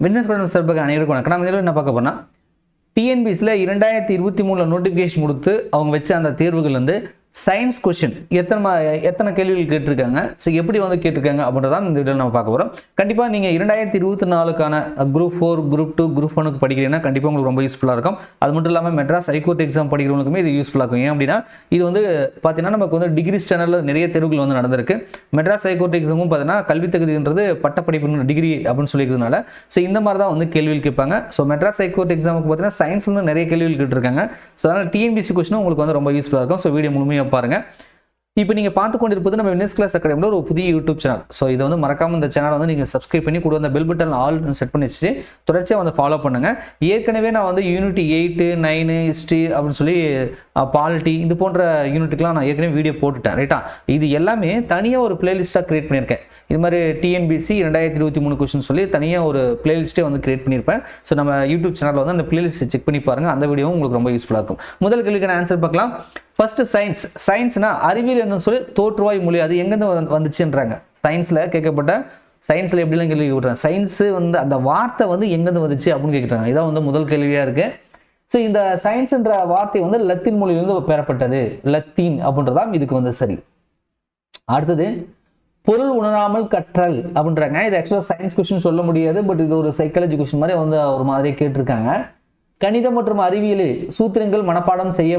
Witness படம் சார்பாக அனைவருக்கும் வணக்கம். நம்ம இதில் என்ன பார்க்க போனால் டிஎன்பிஎஸ்சில் இரண்டாயிரத்தி இருபத்தி மூணில் நோட்டிஃபிகேஷன் கொடுத்து அவங்க வச்ச அந்த தேர்வுகள் வந்து சயின்ஸ் கொஷின் எத்தனை எத்தனை கேள்விகள் கேட்டிருக்காங்க? ஸோ எப்படி வந்து கேட்டிருக்காங்க அப்படின்றதான் இந்த வீடியோவில் நம்ம பார்க்க போகிறோம் கண்டிப்பாக நீங்கள் இரண்டாயிரத்தி இருபத்தி நாலுக்கான group four group two group ஒனுக்கு படிக்கிறீங்கன்னா கண்டிப்பாக உங்களுக்கு ரொம்ப யூஸ்ஃபுல்லாக இருக்கும். அது மட்டும் இல்லாமல் மெட்ராஸ் ஹைகோர்ட் எக்ஸாம் படிக்கிறவங்களுக்குமே இது யூஸ்ஃபுல்லாக இருக்கும். ஏன் அப்படின்னா இது வந்து பார்த்தீங்கன்னா நமக்கு வந்து டிகிரி ஸ்டாண்டர்டில் நிறைய தேர்வுகள் வந்து நடந்திருக்கு. மெட்ராஸ் ஹைகோர்ட் எக்ஸாமும் பார்த்தீங்கன்னா கல்வி தகுதின்றது பட்டப்படிப்பு டிகிரி அப்படின்னு சொல்லிக்கிறதுனால ஸோ இந்த மாதிரி தான் வந்து கேள்விகள் கேட்பாங்க. ஸோ மெட்ராஸ் ஹைகோர்ட் எக்ஸாமுக்கு பார்த்தீங்கன்னா சயின்ஸ்லேருந்து நிறைய கேள்விகள் கேட்டிருக்காங்க. ஸோ அதனால் டிஎன்பிசி கொஸ்டினும் உங்களுக்கு வந்து ரொம்ப யூஸ்ஃபுல்லாக இருக்கும். ஸோ வீடியோ முழுமையாக பாருங்கள் இப்போ நீங்கள் பார்த்து கொண்டிருப்பது நம்ம வினஸ் கிளாஸ் அகாடமியில் ஒரு புதிய யூடியூப் சேனல் ஸோ இதை வந்து மறக்காம இந்த சேனலை வந்து நீங்கள் சப்ஸ்கிரைப் பண்ணி கூட அந்த பெல் பட்டன் ஆல் செட் பண்ணி வச்சு தொடர்ச்சியாக வந்து ஃபாலோ பண்ணுங்கள் ஏற்கனவே நான் வந்து யூனிட் எயிட்டு நைனு ஹிஸ்ட்ரி அப்படின்னு சொல்லி பாலிட்டி இது போன்ற யூனிட்டுக்கெலாம் நான் ஏற்கனவே வீடியோ போட்டுட்டேன் ரைட்டா இது எல்லாமே தனியாக ஒரு பிளேலிஸ்ட்டாக கிரியேட் பண்ணியிருக்கேன். இது மாதிரி டிஎன்பிசி ரெண்டாயிரத்தி இருபத்தி மூணு கொஸ்டின் சொல்லி தனியாக ஒரு பிளேலிஸ்ட்டே வந்து கிரியேட் பண்ணியிருப்பேன். ஸோ நம்ம யூடியூப் சேனலில் வந்து அந்த பிளேலிஸ்ட்டை செக் பண்ணி பாருங்கள் அந்த வீடியோவும் உங்களுக்கு ரொம்ப யூஸ்ஃபுல்லாக இருக்கும். முதல் கேள்விக்கான ஆன்சர் பார்க்கலாம். ஃபர்ஸ்ட் சயின்ஸ் சயின்ஸ்னா அறிவியல் என்ன சொல்லி தோற்றுவாய் மொழி. அது எங்கேருந்து வந் வந்துச்சுன்றாங்க. சயின்ஸில் கேட்கப்பட்ட சயின்ஸில் எப்படிலாம் கேள்வி கேட்குறாங்க? சயின்ஸு வந்து அந்த வார்த்தை வந்து எங்கேருந்து வந்துச்சு அப்படின்னு கேட்குறாங்க. இதான் வந்து முதல் கேள்வியாக இருக்குது ஸோ இந்த சயின்ஸ்ன்ற வார்த்தை வந்து லத்தீன் மொழியிலிருந்து பெறப்பட்டது. லத்தீன் அப்படின்றதான் இதுக்கு வந்து சரி. அடுத்தது பொருள் உணராமல் கற்றல் அப்படின்றாங்க. இது ஆக்சுவலாக சயின்ஸ் கொஸ்டின் சொல்ல முடியாது பட் இது ஒரு சைக்காலஜி கொஸ்டின் மாதிரி வந்து ஒரு மாதிரியே கேட்டிருக்காங்க. கணிதம் மற்றும் அறிவியலில் சூத்திரங்கள் மனப்பாடம் செய்ய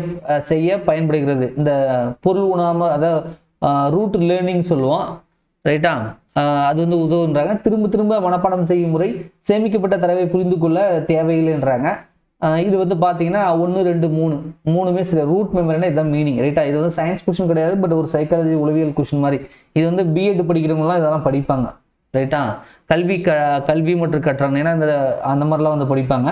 செய்ய பயன்படுகிறது. இந்த பொருள் உணாமல் அதாவது ரூட் லேர்னிங் சொல்லுவோம் ரைட்டா அது வந்து உதவுன்றாங்க. திரும்ப திரும்ப மனப்பாடம் செய்யும் முறை சேமிக்கப்பட்ட தரவை புரிந்து கொள்ள தேவையில்லைன்றாங்க. இது வந்து பார்த்தீங்கன்னா ஒன்று ரெண்டு மூணு. மூணுமே சில ரூட் மெமரினா இதான் மீனிங் ரைட்டா இது வந்து சயின்ஸ் கொஷின் கிடையாது பட் ஒரு சைக்காலஜி உளவியல் கொஷின் மாதிரி. இது வந்து பிஎட் படிக்கிறவங்கலாம் இதெல்லாம் படிப்பாங்க ரைட்டா கல்வி க கல்வி மற்றும் கட்டுறாங்க ஏன்னா இந்த அந்த மாதிரிலாம் வந்து படிப்பாங்க.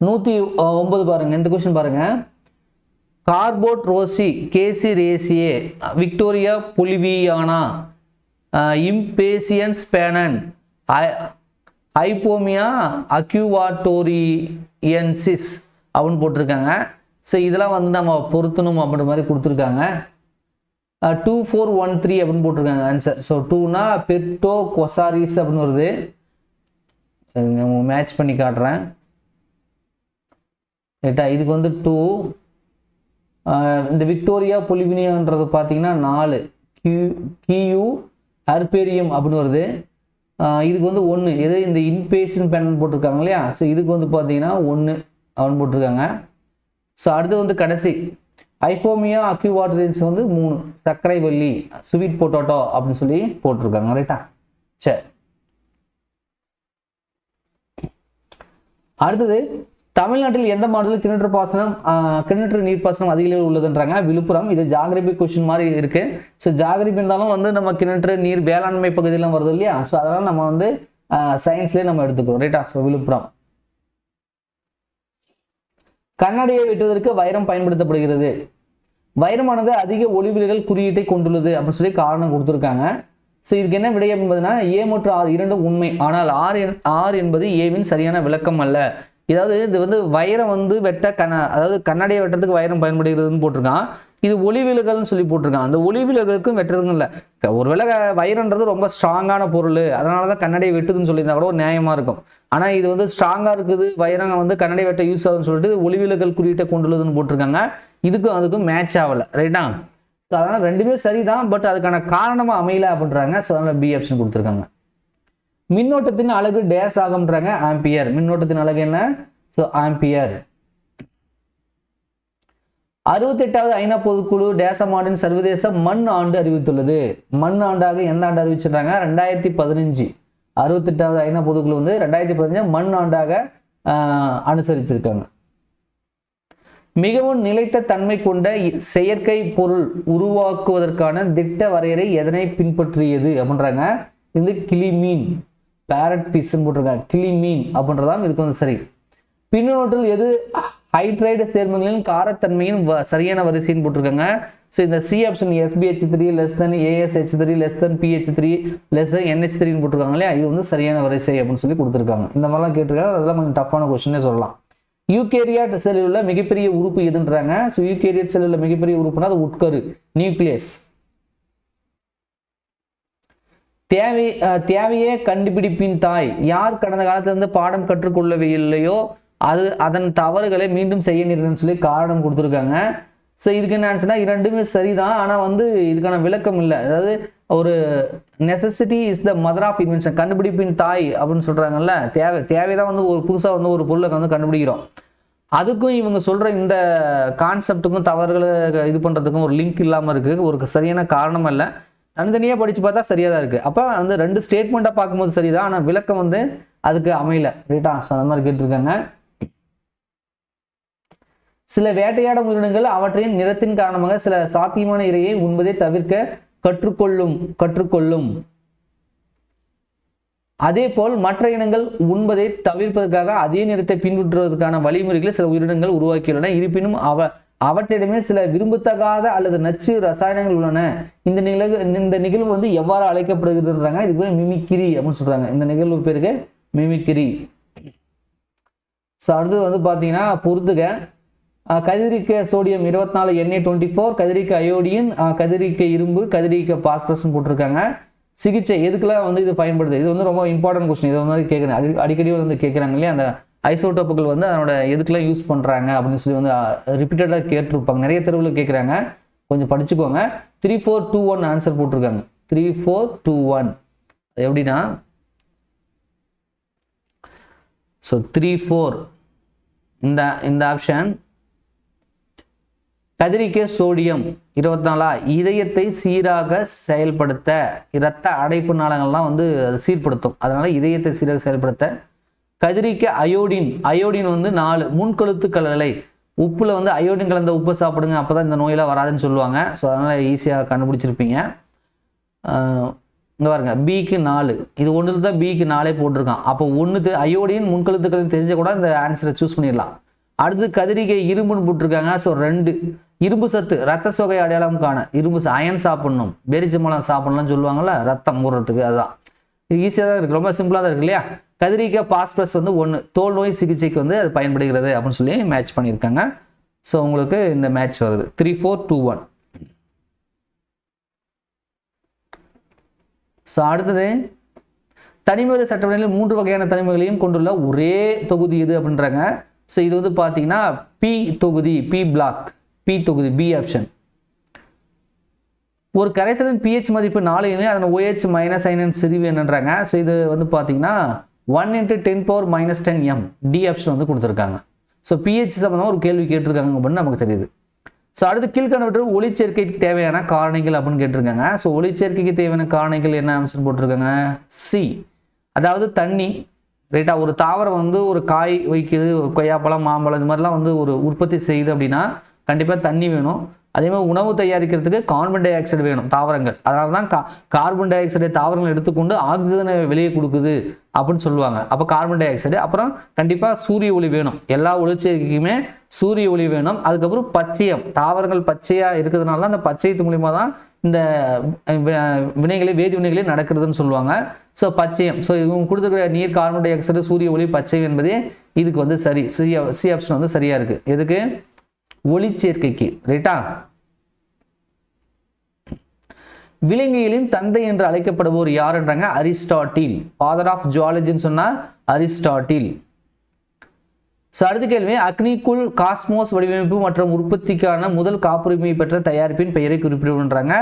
நூற்றி ஒன்பது பாருங்க இந்த கொஷின் பாருங்க. கார்போட் ரோசி கேசி ரேசியே விக்டோரியா புலிவியானா இம்பேசியன் ஸ்பேனன் ஹைப்போமியா அக்யூவாட்டோரியன்சிஸ் அப்படின்னு போட்டிருக்காங்க. ஸோ இதெல்லாம் வந்து நம்ம பொருத்தணும் அப்படின்ற மாதிரி கொடுத்துருக்காங்க. டூ ஃபோர் ஒன் த்ரீ அப்படின்னு போட்டிருக்காங்க ஆன்சர் ஸோ டூனா பெட்டோ கொசாரிஸ் அப்படின்னு வருது. மேட்ச் பண்ணி காட்டுறேன். ரைட்டா இதுக்கு வந்து டூ இந்த விக்டோரியா பொலிவினியான்றது பார்த்தீங்கன்னா நாலு. கியூ கியூ அர்பேரியம் அப்படின்னு வருது. இதுக்கு வந்து ஒன்று எது இந்த இன்பேஷன் பென் போட்டிருக்காங்க இல்லையா? ஸோ இதுக்கு வந்து பார்த்தீங்கன்னா ஒன்று அவன் போட்டிருக்காங்க. ஸோ அடுத்து வந்து கடைசி. ஐஃபோமியா அக்யூவாட்டரின்ஸ் வந்து மூணு. சர்க்கரை வள்ளி ஸ்வீட் பொட்டோட்டோ அப்படின்னு சொல்லி போட்டிருக்காங்க. ரைட்டா சரி. அடுத்தது தமிழ்நாட்டில் எந்த மாவட்டத்தில் கிணற்று பாசனம் ஆஹ், கிணற்று நீர்ப்பாசனம் அதிக அளவில் உள்ளதுன்றாங்க? விழுப்புரம். இது ஜாகிரபி கொஷின் மாதிரி இருக்கு. ஸோ ஜாகிரபி இருந்தாலும் வந்து நம்ம கிணற்று நீர் வேளாண்மை பகுதியெல்லாம் வருது இல்லையா? ஸோ அதெல்லாம் நம்ம வந்து சயின்ஸ்லேயே நம்ம எடுத்துக்கிறோம் ரைட்டா ஸோ விழுப்புரம். கண்ணாடியை வெட்டுவதற்கு வைரம் பயன்படுத்தப்படுகிறது. வைரமானது அதிக ஒளிவிலகல் குறியீட்டை கொண்டுள்ளது அப்படின்னு சொல்லி காரணம் கொடுத்துருக்காங்க. ஸோ இதுக்கு என்ன விடை என்பதுனா ஏ மற்றும் ஆர் இரண்டும் உண்மை. ஆனால் ஆர் என்- ஆர் என்பது ஏவின் சரியான விளக்கம் அல்ல. இதாவது இது வந்து வைரம் வந்து வெட்ட கண அதாவது கண்ணாடியை வெட்டுறதுக்கு வைரம் பயன்படுகிறதுன்னு போட்டிருக்கான். இது ஒளிவிலகல்னு சொல்லி போட்டிருக்கான். அந்த ஒளிவிலகலுக்கும் வெட்டுறதுக்கும் இல்லை. ஒருவேளை வைரன்றது ரொம்ப ஸ்ட்ராங்கான பொருள். அதனால தான் கண்ணாடியை வெட்டுதுன்னு சொல்லியிருந்தா கூட ஒரு நியாயமாக இருக்கும். ஆனால் இது வந்து ஸ்ட்ராங்காக இருக்குது வைரம் வந்து கண்ணாடி வெட்ட யூஸ் ஆகுதுன்னு சொல்லிட்டு இது ஒளி குறியீட்டை கொண்டுள்ளதுன்னு போட்டிருக்காங்க. இதுக்கும் அதுக்கும் மேட்ச் ஆகலை. ரைட்டா ஸோ அதனால் ரெண்டுமே சரிதான் பட் அதுக்கான காரணமாக அமையல அப்படின்றாங்க. ஸோ அதனால் பி ஆப்ஷன் கொடுத்துருக்காங்க. மின்னோட்டத்தின் அழகு டேஸ் ஆகும்ன்றாங்க ஆம்பியர் மின்னோட்டத்தின் அழகு என்ன? ஸோ ஆம்பியர் அறுபத்தெட்டாவது ஐநா பொதுக்குழு டேசமாடின் சர்வதேச மண் ஆண்டு அறிவித்துள்ளது. மண் ஆண்டாக எந்த ஆண்டு அறிவிச்சிருக்காங்க? ரெண்டாயிரத்தி பதினஞ்சு. அறுபத்தெட்டாவது ஐநா பொதுக்குழு வந்து ரெண்டாயிரத்தி பதினஞ்சு மண் ஆண்டாக அனுசரிச்சிருக்காங்க. மிகவும் நிலைத்த தன்மை கொண்ட செயற்கை பொருள் உருவாக்குவதற்கான திட்ட வரையறை எதனை பின்பற்றியது? அப்படின்றாங்க. இது கிளிமீன். பேரட் பீஸ்ன்னு போட்டிருக்காங்க. கிளிமீன் அப்படின்றதாம் இதுக்கு வந்து சரி. பின்னோட்டில் எது? ஹைட்ரைடு சேர்மங்களின் காரத்தன்மையின் வ- சரியான வரிசைன்னு போட்டிருக்காங்க. ஸோ இந்த C option SBH three less then ASH three less then PH three less then NH த்ரீன்னு போட்டிருக்காங்க இல்லையா? இது வந்து சரியான வரிசை அப்படின்னு சொல்லி கொடுத்துருக்காங்க. இந்த மாதிரிலாம் கேட்டிருக்காங்க. அதெல்லாம் கொஞ்சம் டஃப்பான கொஸ்டினே சொல்லலாம். யூகேரியாட் செல்லில் உள்ள மிகப்பெரிய உறுப்பு எதுன்றாங்க? ஸோ யூகேரியாட் செல்லில் உள்ள மிகப்பெரிய உறுப்புனா அது உட்கரு நியூக்ளியஸ் தேவை தேவையே கண்டுபிடிப்பின் தாய். யார் கடந்த காலத்திலிருந்து பாடம் கற்றுக்கொள்ளவில்லையோ அது அதன் தவறுகளை மீண்டும் செய்ய நேரிடும் சொல்லி காரணம் கொடுத்துருக்காங்க. ஸோ இதுக்கு என்ன ஆச்சுன்னா இரண்டுமே சரிதான். ஆனால் வந்து இதுக்கான விளக்கம் இல்லை. அதாவது ஒரு necessity is the mother of invention கண்டுபிடிப்பின் தாய் அப்படின்னு சொல்கிறாங்கல்ல தேவை தேவைதான் வந்து ஒரு புதுசாக வந்து ஒரு பொருளை வந்து கண்டுபிடிக்கிறோம். அதுக்கும் இவங்க சொல்கிற இந்த கான்செப்ட்டுக்கும் தவறுகளை இது பண்ணுறதுக்கும் ஒரு லிங்க் இல்லாமல் இருக்குது ஒரு சரியான காரணம் இல்லை. தனித்தனியாக படித்து பார்த்தா சரியாக தான் இருக்குது அப்போ அந்த ரெண்டு ஸ்டேட்மெண்ட்டாக பார்க்கும்போது சரி தான் ஆனால் விளக்கம் வந்து அதுக்கு அமையல. ரைட்டா ஸோ அந்த மாதிரி கேட்டிருக்காங்க. சில வேட்டையாடும் உயிரினங்கள் அவற்றின் நிறத்தின் காரணமாக சில சாத்தியமான இரையை உண்பதை தவிர்க்க கற்றுக்கொள்ளும் கற்றுக்கொள்ளும். அதே போல் மற்ற இனங்கள் உண்பதை தவிர்ப்பதற்காக அதே நிறத்தை பின்பற்றுவதற்கான வழிமுறைகளை சில உயிரினங்கள் உருவாக்கியுள்ளன. இருப்பினும் அவ அவற்றிடமே சில விரும்பத்தகாத அல்லது நச்சு ரசாயனங்கள் உள்ளன. இந்த நிகழ்வு இந்த நிகழ்வு வந்து எவ்வாறு அழைக்கப்படுகிறதுன்றாங்க இது பேர் மிமிக்கிரி அப்படின்னு சொல்றாங்க. இந்த நிகழ்வு பேருக்கு மிமிக்கிரி ஸோ அடுத்து வந்து பார்த்தீங்கன்னா பொறுத்துக. கதிரிக்க சோடியம் இருபத்தி நாலு எண்ணெய் டுவெண்ட்டி ஃபோர் கதிரிக்க அயோடின் கதிரிக்க இரும்பு கதிரிக்க பாஸ்பரஸ்னு போட்டிருக்காங்க. சிகிச்சை எதுக்கெல்லாம் வந்து இது பயன்படுது? இது வந்து ரொம்ப இம்பார்ட்டன்ட் கொஸ்டின் இது வந்து கேட்குறேன் அடிக்கடி வந்து கேட்குறாங்க இல்லையா? அந்த ஐசோடோப்புகள் வந்து அதனோட எதுக்கெல்லாம் யூஸ் பண்ணுறாங்க அப்படின்னு சொல்லி வந்து ரிப்பீட்டடாக கேட்டிருப்பாங்க. நிறைய தெருவில் கேட்குறாங்க கொஞ்சம் படிச்சுக்கோங்க. Three four two one answer போட்டிருக்காங்க. த்ரீ ஃபோர் டூ ஒன் எப்படின்னா ஸோ த்ரீ ஃபோர் இந்த இந்த ஆப்ஷன் கதிரிக்க சோடியம் இருபத்தி நாலா இதயத்தை சீராக செயல்படுத்த இரத்த அடைப்பு நாளங்கள்லாம் வந்து சீர்படுத்தும். அதனால இதயத்தை சீராக செயல்படுத்த கதிரிக்க அயோடின் அயோடின் வந்து நாலு முன்கழுத்து கலலை. உப்புல வந்து அயோடின் கலந்த உப்பு சாப்பிடுங்க அப்பதான் இந்த நோயெல்லாம் வராதுன்னு சொல்லுவாங்க. ஸோ அதனால ஈஸியாக கண்டுபிடிச்சிருப்பீங்க. ஆஹ் இங்க பாருங்க பிக்கு நாலு. இது ஒன்றுல தான் பிக்கு நாலே போட்டிருக்கான். அப்போ ஒன்று அயோடின் முன்கழுத்துக்கள் தெரிஞ்ச கூட இந்த ஆன்சரை சூஸ் பண்ணிடலாம். அடுத்து கதிரிகை இரும்புன்னு போட்டிருக்காங்க. ஸோ ரெண்டு. இரும்பு சத்து ரத்த சோகை அடையாளம் காண. இரும்பு ச- அயன் சாப்பிடணும். பேரிச்சம்பழம் சாப்பிடணும்னு சொல்லுவாங்கல்ல ரத்தம் ஊறுறதுக்கு அதுதான். ஈஸியாக தான் இருக்குது ரொம்ப சிம்பிளாக தான் இருக்கு இல்லையா? கதிரிக்க பாஸ்பரஸ் வந்து ஒன்று தோல் நோய் சிகிச்சைக்கு வந்து அது பயன்படுகிறது அப்படின்னு சொல்லி மேட்ச் பண்ணியிருக்காங்க. ஸோ உங்களுக்கு இந்த மேட்ச் வருது. Three four two one so அடுத்தது தனிமுறை சட்டவணையில் மூன்று வகையான தனிமுறைகளையும் கொண்டுள்ள ஒரே தொகுதி இது அப்படின்றாங்க. ஸோ இது வந்து பார்த்தீங்கன்னா பி தொகுதி பி பிளாக் பி தொகுதி பி ஆப்ஷன் ஒரு கரைசலின் பிஹெச் மதிப்பு நாலு அதன் ஓஹெச் மைனஸ் ஐனன் சிறிவு என்னன்றாங்க. ஸோ இது வந்து பார்த்தீங்கன்னா one into ten power minus ten M D option வந்து கொடுத்துருக்காங்க. ஸோ பிஹெச் சம்மந்தமாக ஒரு கேள்வி கேட்டிருக்காங்க அப்படின்னு நமக்கு தெரியுது. ஸோ அடுத்து கீழ்கண்டவற்றில் ஒளிச்சேர்க்கைக்கு தேவையான காரணிகள் அப்படின்னு கேட்டிருக்காங்க. ஸோ ஒளிச்சேர்க்கைக்கு தேவையான காரணிகள் என்ன ஆன்சர் போட்டிருக்காங்க? சி அதாவது தண்ணி ரைட்டா ஒரு தாவரம் வந்து ஒரு காய் வைக்குது ஒரு கொய்யாப்பழம் மாம்பழம் இந்த மாதிரிலாம் வந்து ஒரு உற்பத்தி செய்யுது அப்படின்னா கண்டிப்பாக தண்ணி வேணும். அதே மாதிரி உணவு தயாரிக்கிறதுக்கு கார்பன் டை ஆக்சைடு வேணும் தாவரங்கள். அதனால தான் கா கார்பன் டை ஆக்சைடை தாவரங்கள் எடுத்துக்கொண்டு ஆக்சிஜனை வெளியே கொடுக்குது அப்படின்னு சொல்லுவாங்க. அப்போ கார்பன் டை ஆக்சைடு அப்புறம் கண்டிப்பாக சூரிய ஒளி வேணும். எல்லா ஒளிச்சேர்க்கைக்குமே சூரிய ஒளி வேணும். அதுக்கப்புறம் பச்சையம் தாவரங்கள் பச்சையாக இருக்கிறதுனால தான் அந்த பச்சையத்து மூலிமா தான் இந்த வி- வினைகளே வேதி வினைகளே நடக்கிறதுன்னு சொல்லுவாங்க. ஸோ பச்சையம். ஸோ இவங்க கொடுத்துருக்கிற நீர் கார்பன் டை ஆக்சைடு சூரிய ஒளி பச்சையம் என்பதே இதுக்கு வந்து சரி. சி சி ஆப்ஷன் வந்து சரியாக இருக்குது எதுக்கு? ஒளிச்சேர்க்கைக்கு ரைட்டா விலங்கியலின் தந்தை என்று அழைக்கப்படுபவர் யாருன்றாங்க? அரிஸ்டாட்டில். ஃபாதர் ஆஃப் ஜுவாலஜின்னு சொன்னா அரிஸ்டாட்டில். ஸோ அடுத்த கேள்வி. அக்னிக்குள் காஸ்மோஸ் வடிவமைப்பு மற்றும் உற்பத்திக்கான முதல் காப்புரிமை பெற்ற தயாரிப்பின் பெயரை குறிப்பிடுன்றாங்க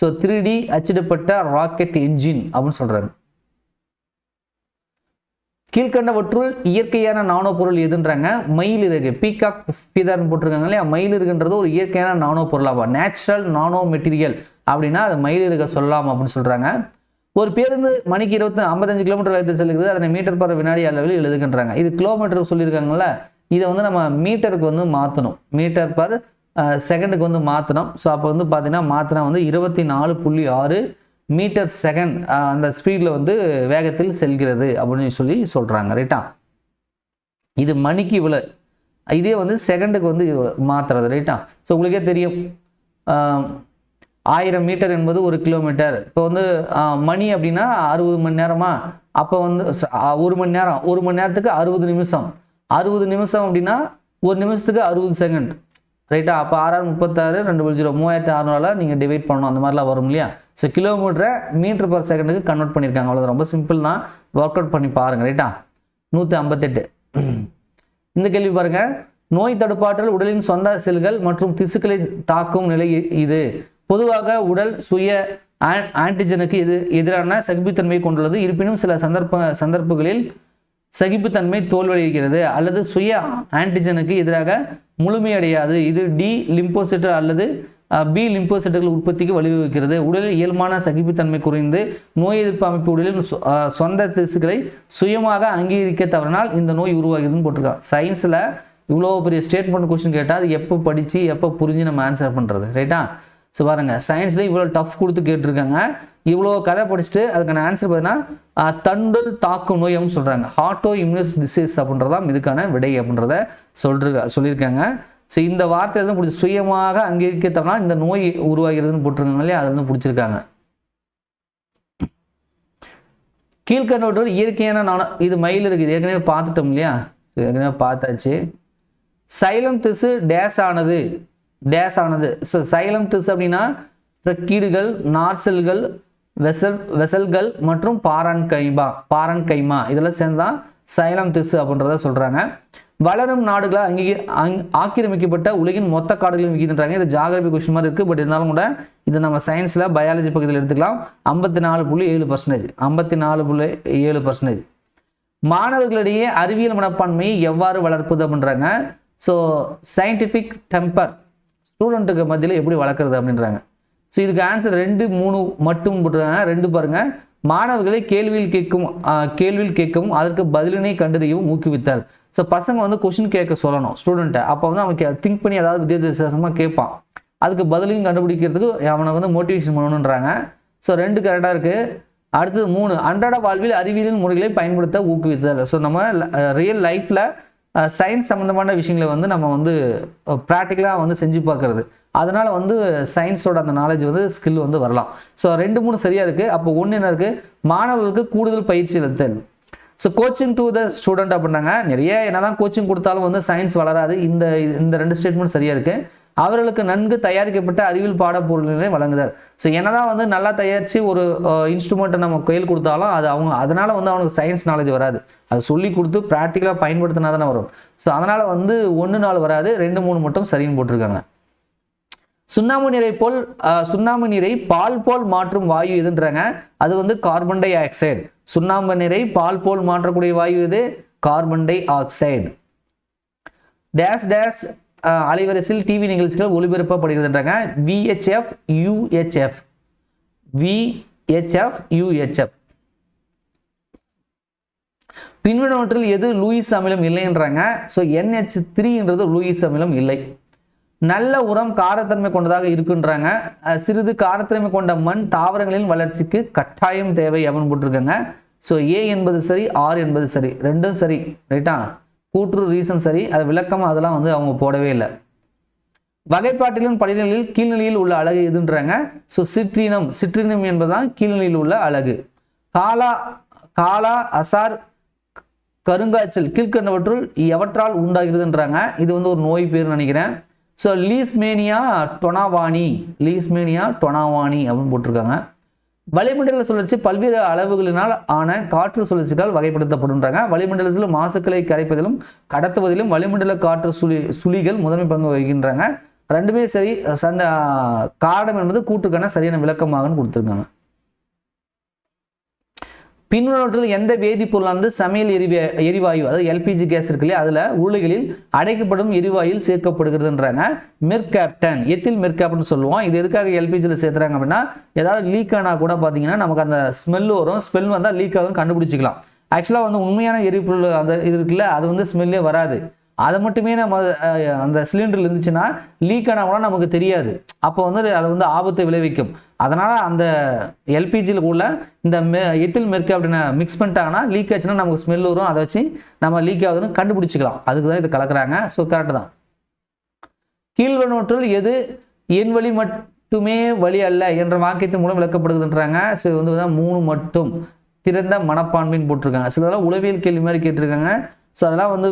ஸோ த்ரீ டி அச்சிடப்பட்ட ராக்கெட் என்ஜின் அப்படின்னு சொல்கிறாங்க கீழ்கண்டவற்றுள் இயற்கையான நானோ பொருள் எதுன்றாங்க மயிலிறகு பீகாக் ஃபீதர்னு போட்டிருக்காங்க இல்லையா? மயில் இருக்குன்றது ஒரு இயற்கையான நானோ பொருளாவா நேச்சுரல் நானோ மெட்டீரியல் அப்படின்னா அது இருக்க சொல்லலாம் அப்படின்னு சொல்றாங்க. ஒரு பேருந்து மணிக்கு இருபத்தி ஐம்பத்தஞ்சு கிலோமீட்டர் வேகத்தில் செல்கிறது. அதனை மீட்டர் பர் வினாடி அளவில் எழுதுகின்றாங்க. இது கிலோமீட்டர் சொல்லியிருக்காங்கல்ல? இதை வந்து நம்ம மீட்டருக்கு வந்து மாற்றணும் மீட்டர் பர் செகண்டுக்கு வந்து மாற்றணும் ஸோ அப்போ வந்து பார்த்தீங்கன்னா மாற்றினா வந்து இருபத்தி நாலு புள்ளி ஆறு மீட்டர் செகண்ட் அந்த ஸ்பீடில் வந்து வேகத்தில் செல்கிறது அப்படின்னு சொல்லி சொல்கிறாங்க ரைட்டா இது மணிக்கு இவ்வளோ இதே வந்து செகண்டுக்கு வந்து மாற்றுறது ரைட்டா ஸோ உங்களுக்கே தெரியும். ஆயிரம் மீட்டர் என்பது ஒரு கிலோமீட்டர் இப்போ வந்து மணி அப்படின்னா அறுபது மணி நேரமா? அப்போ வந்து ஒரு மணி நேரம். ஒரு மணி நேரத்துக்கு அறுபது நிமிஷம். அறுபது நிமிஷம் அப்படின்னா ஒரு நிமிஷத்துக்கு அறுபது செகண்ட் ரைட்டா அப்போ ஆறாறு முப்பத்தாறு ரெண்டு புள்ளி ஜீரோ மூவாயிரத்தி அறநூறால் நீங்கள் டிவைட் பண்ணணும். அந்த மாதிரிலாம் வரும் இல்லையா? ஸோ கிலோமீட்டரை மீட்டர் பர் செகண்டுக்கு கன்வெர்ட் பண்ணியிருக்காங்க. அவ்வளோ ரொம்ப சிம்பிள் தான் ஒர்க் அவுட் பண்ணி பாருங்கள் ரைட்டா நூற்றி ஐம்பத்தெட்டு இந்த கேள்வி பாருங்கள் நோய் தடுப்பாற்றல் உடலின் சொந்த செல்கள் மற்றும் திசுக்களை தாக்கும் நிலை இது. பொதுவாக உடல் சுய ஆன்- ஆன்டிஜனுக்கு இது எதிரான சகிப்புத்தன்மை கொண்டுள்ளது. இருப்பினும் சில சந்தர்ப்ப சந்தர்ப்பங்களில் சகிப்புத்தன்மை தோல்வியடைகிறது அல்லது சுய ஆன்டிஜனுக்கு எதிராக முழுமையடையாது. இது டி லிம்போசிட்டு அல்லது பி லிம்போசிட்டுகள் உற்பத்திக்கு வழிவகுக்கிறது. உடலில் இயல்பான சகிப்புத்தன்மை குறைந்து நோய் எதிர்ப்பு அமைப்பு உடலில் சொந்த திசுக்களை சுயமாக அங்கீகரிக்க தவறினால் இந்த நோய் உருவாகிறதுன்னு போட்டிருக்காங்க. சயின்ஸில் இவ்வளோ பெரிய ஸ்டேட்மெண்ட் கொஸ்டின் கேட்டால் அது எப்போ படித்து எப்போ புரிஞ்சு நம்ம ஆன்சர் பண்ணுறது ரைட்டா ஸோ பாருங்க. சயின்ஸில் இவ்வளோ டஃப் கொடுத்து கேட்டிருக்காங்க. இவ்வளோ கதை படிச்சுட்டு அதுக்கான ஆன்சர் பார்த்தீங்கன்னா தண்டுல் தாக்கு நோய் அப்படின்னு சொல்கிறாங்க ஹார்ட்டோ இம்யூனிஸ் டிசீஸ் அப்படின்றதான் இதுக்கான விடை அப்படின்றத சொல்ற சொல்லியிருக்காங்க. ஸோ இந்த வார்த்தை தான் பிடிச்சி சுயமாக அங்கீகரிக்கத்தவனா இந்த நோய் உருவாகிறதுன்னு போட்டிருக்காங்க இல்லையா? அதை வந்து பிடிச்சிருக்காங்க. கீழ்கண்டோட இயற்கையான நாணம் இது மயில் இருக்குது. ஏற்கனவே பார்த்துட்டோம் இல்லையா? ஏற்கனவே பார்த்தாச்சு. சைலம் திசு டேஸ் ஆனது. டேஸ் ஆனது. ஸோ சைலம் திசு அப்படின்னா கீடுகள் நார்சல்கள் வெசல் வெசல்கள் மற்றும் பாரான் கைமா பாரான் கைமா இதெல்லாம் சேர்ந்தான் சைலம் திசு அப்படின்றத சொல்கிறாங்க வளரும் நாடுகளால் அங்கீ அங்- ஆக்கிரமிக்கப்பட்ட உலகின் மொத்த காடுகளையும் விகிதுன்றாங்க. இது ஜாகிரபி கொஸ்டின் மாதிரி இருக்குது பட் இருந்தாலும் கூட இது நம்ம சயின்ஸில் பயாலஜி பக்கத்தில் எடுத்துக்கலாம். ஐம்பத்தி நாலு புள்ளி ஏழு பர்சன்டேஜ் ஐம்பத்தி நாலு புள்ளி ஏழு பர்சன்டேஜ் மாணவர்களிடையே அறிவியல் மனப்பான்மையை எவ்வாறு வளர்ப்பது அப்படின்றாங்க. ஸோ சயின்டிஃபிக் டெம்பர் ஸ்டூடெண்ட்டுக்கு மத்தியில் எப்படி வளர்க்குறது அப்படின்றாங்க. ஸோ இதுக்கு ஆன்சர் ரெண்டு மூணு மட்டும் போட்டுருக்காங்க. ரெண்டு பாருங்க. மாணவர்களை கேள்வியில் கேட்கும் கேள்வியில் கேட்கவும் அதற்கு பதிலினை கண்டறியவும் ஊக்குவித்தால். ஸோ பசங்க வந்து கொஷின் கேட்க சொல்லணும் ஸ்டூடெண்ட்டை அப்போ வந்து அவன் திங்க் பண்ணி ஏதாவது வித்தியாசமாக கேட்பான். அதுக்கு பதிலையும் கண்டுபிடிக்கிறதுக்கு அவனை வந்து மோட்டிவேஷன் பண்ணணுன்றாங்க. ஸோ ரெண்டு கரெக்டாக இருக்குது அடுத்தது மூணு. அன்றாட வாழ்வில் அறிவியலின் முறைகளை பயன்படுத்த ஊக்குவித்தல். ஸோ நம்ம ரியல் லைஃப்பில் சயின்ஸ் சம்மந்தமான விஷயங்களை வந்து நம்ம வந்து ப்ராக்டிக்கலாக வந்து செஞ்சு பார்க்கறது. அதனால் வந்து சயின்ஸோட அந்த நாலேஜ் வந்து ஸ்கில் வந்து வரலாம். ஸோ ரெண்டு மூணு சரியாக இருக்குது அப்போ ஒன்று என்ன இருக்குது மாணவர்களுக்கு கூடுதல் பயிற்சி அளித்தல். So coaching to the student அப்படின்னாங்க. நிறைய என்ன தான் கோச்சிங் கொடுத்தாலும் வந்து சயின்ஸ் வளராது. இந்த இந்த ரெண்டு ஸ்டேட்மெண்ட் சரியாக இருக்குது அவர்களுக்கு நன்கு தயாரிக்கப்பட்ட அறிவியல் பாடப்பொருள்களை வழங்குதல். ஸோ என்னதான் வந்து நல்லா தயாரித்து ஒரு இன்ஸ்ட்ருமெண்ட்டை நம்ம கையில் கொடுத்தாலும் அது அவங்க அதனால் வந்து அவனுக்கு சயின்ஸ் நாலேஜ் வராது. அது சொல்லி கொடுத்து ப்ராக்டிக்கலாக பயன்படுத்தினா தானே வரும். ஸோ அதனால் வந்து ஒன்று நாள் வராது ரெண்டு மூணு மட்டும் சரின்னு போட்டிருக்காங்க. சுண்ணாம்பு நீரை போல் சுண்ணாம்பு நீரை பால் போல் மாற்றும் வாயு எதுன்றாங்க? அது வந்து கார்பன் டை ஆக்சைடு சுண்ணாம்பு நீரை பால் போல் மாற்றக்கூடிய வாயு இது கார்பன் டை ஆக்சைடு டேஸ் டேஸ் அலைவரிசையில் டிவி நிகழ்ச்சிகள் ஒளிபரப்பப்படுகிறதுன்றாங்க விஹெச்எஃப் யூஹெச்எஃப் விஹெச்எஃப் யூஹெச்எஃப் பின்வருவற்றில் எது லூயிஸ் அமிலம் இல்லைன்றாங்க ஸோ என்ஹெச் த்ரீன்றது லூயிஸ் அமிலம் இல்லை. நல்ல உரம் காரத்தன்மை கொண்டதாக இருக்குன்றாங்க. சிறிது காரத்தன்மை கொண்ட மண் தாவரங்களின் வளர்ச்சிக்கு கட்டாயம் தேவை அப்படின்னு போட்டிருக்காங்க. ஸோ ஏ என்பது சரி ஆர் என்பது சரி ரெண்டும் சரி ரைட்டா கூற்று ரீசன் சரி அது விளக்கம் அதெல்லாம் வந்து அவங்க போடவே இல்லை. வகைப்பாட்டிலும் படிநிலையில் கீழ்நிலையில் உள்ள அழகு எதுன்றாங்க? ஸோ சிற்றினம். சிற்றினம் என்பதுதான் கீழ்நிலையில் உள்ள அழகு. காலா காலா அசார் கருங்காய்ச்சல் கீழ்கண்டவற்றுள் எவற்றால் உண்டாகிறதுன்றாங்க? இது வந்து ஒரு நோய் பேர் நினைக்கிறேன். ஸோ லீஸ்மேனியா டொனாவானி. லீஸ்மேனியா டொனாவானி அப்படின்னு போட்டிருக்காங்க. வளிமண்டல சுழற்சி பல்வேறு அளவுகளினால் ஆன காற்று சுழற்சிகள் வகைப்படுத்தப்படுன்றாங்க வளிமண்டலத்தில் மாசுக்களை கரைப்பதிலும் கடத்துவதிலும் வளிமண்டல காற்று சுழி சுழிகள் முதன்மை பங்கு வகிக்கின்றாங்க ரெண்டுமே சரி சண்ட காரணம் என்பது கூட்டுக்கான சரியான விளக்கமாகன்னு கொடுத்துருக்காங்க. பின்வருவற்றில் எந்த வேதிப்பொருளானது சமையல் எரிவ எரிவாயு அதாவது எல்பிஜி கேஸ் இருக்கு இல்லையா? அதில் உருளைகளில் அடைக்கப்படும் எரிவாயில் சேர்க்கப்படுகிறதுன்றாங்க. மெர்கேப்டன் எத்தில் மிர்கேப்டன் சொல்லுவோம். இது எதுக்காக எல்பிஜியில் சேர்த்துறாங்க அப்படின்னா ஏதாவது லீக் ஆனால் கூட பார்த்தீங்கன்னா நமக்கு அந்த ஸ்மெல் வரும். ஸ்மெல் வந்தால் லீக் ஆகும் கண்டுபிடிச்சிக்கலாம். ஆக்சுவலாக வந்து உண்மையான எரிபொருள் அந்த இது இருக்குல்ல அது வந்து ஸ்மெல்லே வராது. அதை மட்டுமே நம்ம அந்த சிலிண்டர் இருந்துச்சுன்னா லீக் ஆனால் கூட நமக்கு தெரியாது. அப்போ வந்து அது வந்து ஆபத்தை விளைவிக்கும். அதனால் அந்த எல்பிஜியில் உள்ள இந்த மெ எத்தில் மெர்க்கு அப்படின்னு மிக்ஸ் பண்ணிட்டாங்கன்னா லீக் ஆச்சுன்னா நமக்கு ஸ்மெல் வரும். அதை வச்சு நம்ம லீக் ஆகுதுன்னு கண்டுபிடிச்சிக்கலாம். அதுக்கு தான் இது கலக்குறாங்க. ஸோ கரெக்டு தான். கீழ்வனவற்றுள் எது என் வழி மட்டுமே வழி அல்ல என்ற வாக்கியத்தின் மூலம் விளக்கப்படுதுன்றாங்க ஸோ வந்து மூணு மட்டும். திறந்த மனப்பான்மைன்னு போட்டிருக்காங்க. சிலதெல்லாம் உளவியல் கேள்வி மாதிரி கேட்டிருக்காங்க. ஸோ அதெல்லாம் வந்து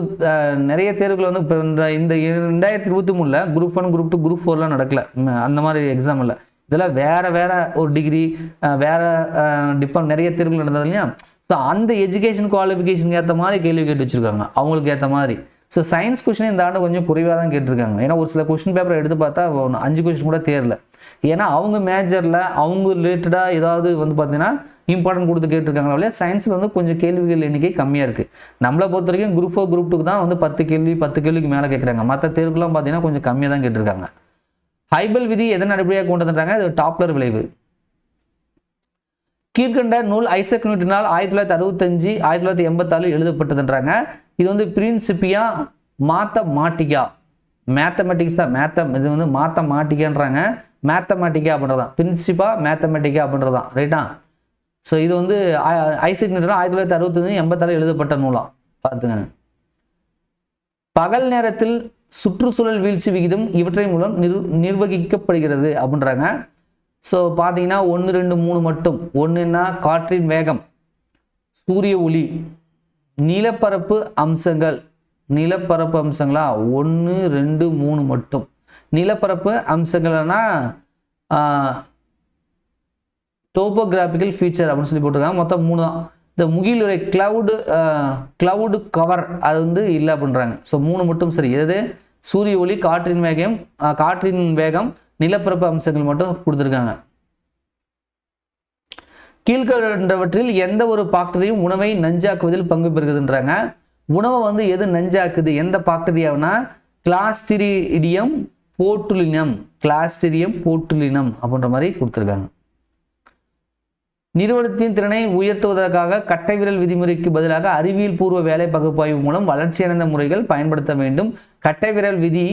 நிறைய தேர்வுகள் வந்து இப்போ இந்த இந்த ரெண்டாயிரத்தி இருபத்தி மூணில் group one group two group ஃபோர்லாம் நடக்கல. அந்த மாதிரி எக்ஸாம் இல்லை இதெல்லாம் வேற வேற ஒரு டிகிரி வேற டிபார்ட் நிறைய தேர்வுகள் நடந்தது இல்லையா? ஸோ அந்த எஜுகேஷன் குவாலிஃபிகேஷனுக்கு ஏற்ற மாதிரி கேள்வி கேட்டு வச்சிருக்காங்க. அவங்களுக்கு ஏற்ற மாதிரி. ஸோ சயின்ஸ் கொஷின் இந்த ஆண்டு கொஞ்சம் குறைவாக தான் கேட்டிருக்காங்க. ஏன்னா ஒரு சில கொஷின் பேப்பர் எடுத்து பார்த்தா ஒன்று அஞ்சு கொஷின் கூட தேரல. ஏன்னா அவங்க மேஜரில் அவங்க ரிலேட்டடாக ஏதாவது வந்து பார்த்தீங்கன்னா இம்பார்ட்டன்ட் கொடுத்து கேட்டிருக்காங்களா இல்லையா? சயின்ஸில் வந்து கொஞ்சம் கேள்விகள் எண்ணிக்கை கம்மியாக இருக்குது நம்மளை பொறுத்த வரைக்கும் குரூப் ஃபோர் குரூப் டூக்கு தான் வந்து பத்து கேள்வி பத்து கேள்விக்கு மேலே கேட்குறாங்க மற்ற தேர்வுக்குலாம் பார்த்தீங்கன்னா கொஞ்சம் கம்மியாக தான் கேட்டிருக்காங்க. ஹைபல் விதி எதன் அடிப்படையாக கொண்டு வந்துட்டாங்க அது டாப்லர் விளைவு. கீழ்கண்ட நூல் ஐசக் நியூட்டனால் ஆயிரத்தி தொள்ளாயிரத்தி அறுபத்தஞ்சு ஆயிரத்தி தொள்ளாயிரத்தி எண்பத்தாலு எழுதப்பட்டதுன்றாங்க. இது வந்து பிரின்சிபியா மாத்த மாட்டிகா மேத்தமெட்டிக்ஸ் தான் மேத்த இது வந்து மாத்தமாட்டிகான்றாங்க மேத்தமெட்டிக்கா அப்படின்றதான் பிரின்சிபா மேத்தமெட்டிக்கா அப்படின்றதான் ரைட்டா ஸோ இது வந்து ஐசக் நியூட்டன் ஆயிரத்தி தொள்ளாயிரத்தி அறுபத்தஞ்சு எண்பத்தாலு எழுதப்பட்ட நூலாம் பார்த்துங்க. பகல் நேரத்தில் சுற்றுச்சூழல் வீழ்ச்சி விகிதம் இவற்றை மூலம் நிர் நிர்வகிக்கப்படுகிறது அப்படின்றாங்க. ஸோ பார்த்தீங்கன்னா ஒன்று ரெண்டு மூணு மட்டும். ஒன்றுன்னா காற்றின் வேகம் சூரிய ஒளி நிலப்பரப்பு அம்சங்கள். நிலப்பரப்பு அம்சங்களா? ஒன்று ரெண்டு மூணு மட்டும். நிலப்பரப்பு அம்சங்கள்னா டோபோகிராபிக்கல் ஃபீச்சர் அப்படின்னு சொல்லி போட்டிருக்காங்க. மொத்தம் மூணு தான். இந்த முகிலுரை கிளவுடு கிளவுடு கவர் அது வந்து இல்லை அப்படின்றாங்க. ஸோ மூணு மட்டும் சரி. எது சூரிய ஒளி காற்றின் வேகம் காற்றின் வேகம் நிலப்பரப்பு அம்சங்கள் மட்டும் கொடுத்துருக்காங்க. கீழ்கண்டவற்றில் எந்த ஒரு பாக்டீரியும் உணவை நஞ்சாக்குவதில் பங்கு பெறுகிறதுன்றாங்க. உணவை வந்து எது நஞ்சாக்குது? எந்த பாக்டீரியாவுனா கிளாஸ்டிரிடியம் போட்டுலினம் கிளாஸ்டிரியம் போட்டுலினம் அப்படின்ற மாதிரி கொடுத்துருக்காங்க. நிறுவனத்தின் திறனை உயர்த்துவதற்காக கட்டை விரல் விதிமுறைக்கு பதிலாக அறிவியல் பூர்வ வேலை பகுப்பாய்வு மூலம் வளர்ச்சியடைந்த முறைகள் பயன்படுத்த வேண்டும். கட்டை விரல் விதி